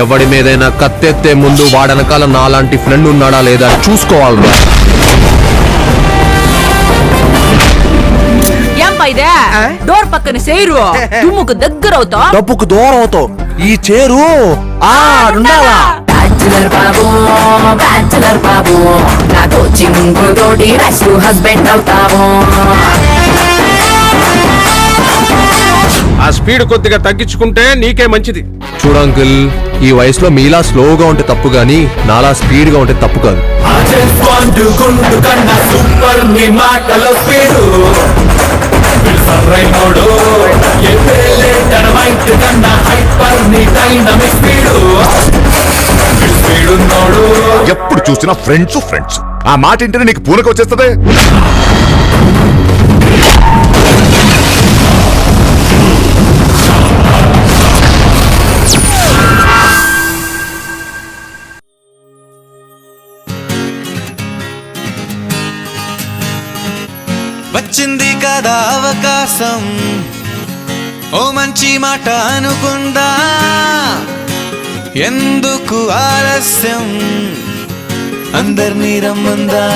ఎవడి మీదైనా కత్తెత్తే ముందు వాడనకాల నాలాంటి ఫ్రెండ్ ఉన్నాడా లేదా చూసుకోవాలరా ఏం పైదే డోర్ పక్కన సేరు. దుమ్ముకు దగ్గర అవుతా డబ్బుకు దూరం అవుతావు. ఈ చేరు బ్యాచులర్ బాబు బ్యాచులర్ బాబు తోటి హస్బెండ్ ఆ స్పీడ్ కొద్దిగా తగ్గించుకుంటే నీకే మంచిది. చూడు అంకుల్ ఈ వయసులో మీలా స్లోగా ఉంటే తప్పు గానీ నాలా స్పీడ్గా ఉంటే తప్పు కాదు. గుండు కన్నా సూపర్ నీ మాటలో స్పీడు. ఎప్పుడు చూసినా ఫ్రెండ్స్ ఫ్రెండ్స్ ఆ మాట ఇంటనే నీకు పూనక వచ్చేస్తుంది? వచ్చింది కదా అవకాశం. ఓ మంచి మాట అనుకుందా. ఎందుకు ఆలస్యం? అందరినీ రమ్మందా?